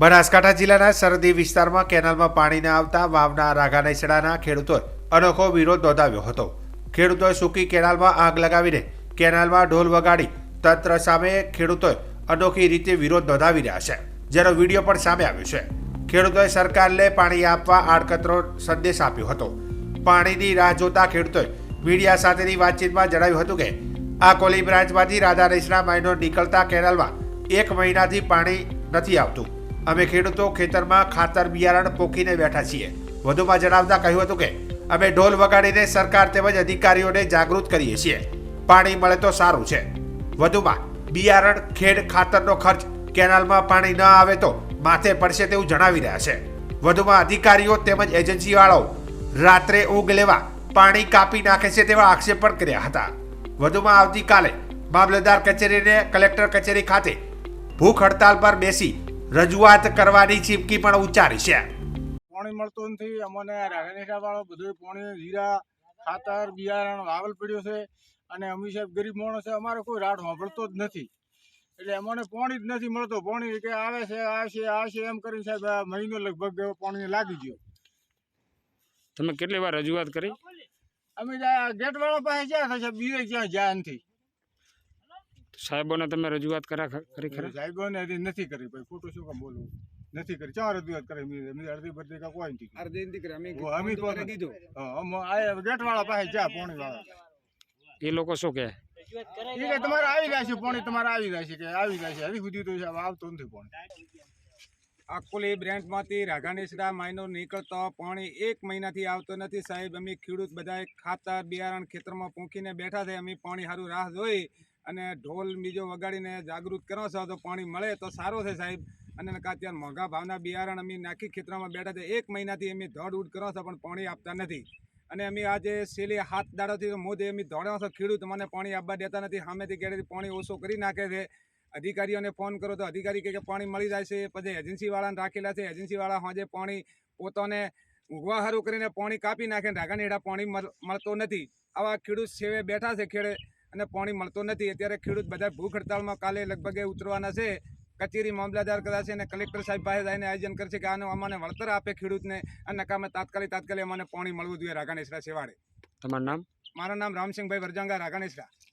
બનાસકાંઠા જિલ્લાના સરહદી વિસ્તારમાં કેનાલમાં પાણી ન આવતા વાવના રાઘાનેસડાના ખેડૂતોએ અનોખો વિરોધ નોંધાવ્યો હતો. ખેડૂતોએ સૂકી કેનાલમાં આગ લગાવીને કેનાલમાં ઢોલ વગાડી તંત્ર સામે ખેડૂતોએ અનોખી રીતે વિરોધ નોંધાવી રહ્યા છે. જેનો વીડિયો પણ સામે આવ્યો છે. ખેડૂતોએ સરકારને પાણી આપવા આડકતરો સંદેશ આપ્યો હતો. પાણીની રાહ જોતા ખેડૂતોએ મીડિયા સાથેની વાતચીતમાં જણાવ્યું હતું કે, આ કોલી બ્રાન્ચમાંથી રાધા રેસના માઇનો નીકળતા કેનાલમાં એક મહિનાથી પાણી નથી આવતું. અમે ખેડૂતો ખેતરમાં ખાતર બિયારણ પોકીને બેઠા છીએ. વધુમાં જણાવતા કહ્યું હતું કે, અમે ઢોલ વગાડીને સરકાર તેમજ અધિકારીઓને જાગૃત કરીએ છીએ. પાણી મળે તો સારું છે. વધુમાં, બિયારણ, ખેડ, ખાતરનો ખર્ચ કેનાલમાં પાણી ન આવે તો માથે પડશે તેવું જણાવી રહ્યા છે. વધુમાં, અધિકારીઓ તેમજ એજન્સીવાળાઓ રાત્રે ઊંઘ લેવા પાણી કાપી નાખે છે તેવા આક્ષેપ પણ કર્યા હતા. વધુમાં, આવતીકાલે મામલતદાર કચેરીને કલેક્ટર કચેરી ખાતે ભૂખ હડતાલ પર બેસી રજૂઆત કરવાની ચીમકી પણ ઉચ્ચારી છે. પાણી મળતું નથી. અમને રાગનેશા વાળો બધું પાણી જીરા ખાતર બિયારણ વાવલ પડ્યો છે અને અમી સાહેબ ગરીબ માણસ છે. અમારે કોઈ રાડ સાંભળતો જ નથી. એટલે અમને પાણી જ નથી મળતો. પાણી કે આવે છે આવશે આવશે એમ કરીને સાહેબ આ મહિનો લગભગ પાણી લાગી ગયો. તમે કેટલી વાર રજૂઆત કરી? અમે ગેટ વાળા પાસે જ્યાં થશે બીજે ક્યાં જ્યાં નથી. સાહેબોને તમે રજૂઆત કરા કરી ખરા? સાહેબોને હજી નથી કરી ભાઈ ખોટું શું કામ બોલવું? નથી કરી. ચાર રજૂઆત કરી મેં અડધી બધી કાંઈ કોઈ નથી દીકરી અમે અમે કીધું. હા, આ ગેટ વાળા પાસે જ્યાં પોણી વાળા. એ લોકો શું કહે? કે તમારે આવી જાય છે પોણી તમારે આવી જાય છે કે આવી જાય છે. હજી સુધી તો સાહેબ આવતો નથી પોણી. આકોલી બ્રાન્ચમાંથી રાઘાનેસરા માઇનો નીકળતો પાણી એક મહિનાથી આવતો નથી. સાહેબ અમે ખેડૂત બધાએ ખાતર બિયારણ ખેતરમાં પૂંખીને બેઠા છે. અમે પાણી સારું રાહ જોઈ. અને ઢોલ બીજો વગાડીને જાગૃત કરો છો તો પાણી મળે તો સારું છે સાહેબ. અને અત્યારે મોંઘા ભાવના બિયારણ અમે નાખી ખેતરમાં બેઠા છે. એક મહિનાથી અમે ધડ ઉડ કરો છો, પણ પાણી આપતા નથી. અને અમે આજે સેલી હાથ દાડોથી મોદે અમે દોડ્યા છો ખેડૂત મને પાણી આપવા દેતા નથી. સામેથી ગેરેથી પાણી ઓછો કરી નાખે છે. અધિકારીઓને ફોન કરો તો અધિકારી કહે કે પાણી મળી જાય છે. પછી એજન્સીવાળાને રાખેલા છે. એજન્સીવાળા હાજે પાણી પોતાને ઊંઘવા હારું કરીને પાણી કાપી નાખે ને રાગાને હેઠા પાણી મળતો નથી. આવા ખેડૂત સેવે બેઠા છે ખેડે અને પાણી મળતો નથી. અત્યારે ખેડૂત બધા ભૂખ હડતાળમાં કાલે લગભગ ઉતરવાના છે. કચેરી મામલતદાર કદાચ અને કલેક્ટર સાહેબ પાસે જઈને આયોજન કરશે કે આનું અમને વળતર આપે ખેડૂતને. અને નકામે તાત્કાલિક તાત્કાલિક અમને પાણી મળવું જોઈએ રાગાનેસરા સેવાડે તમારું નામ? મારું નામ રામસિંહભાઈ વરજાંગા રાગાનેસરા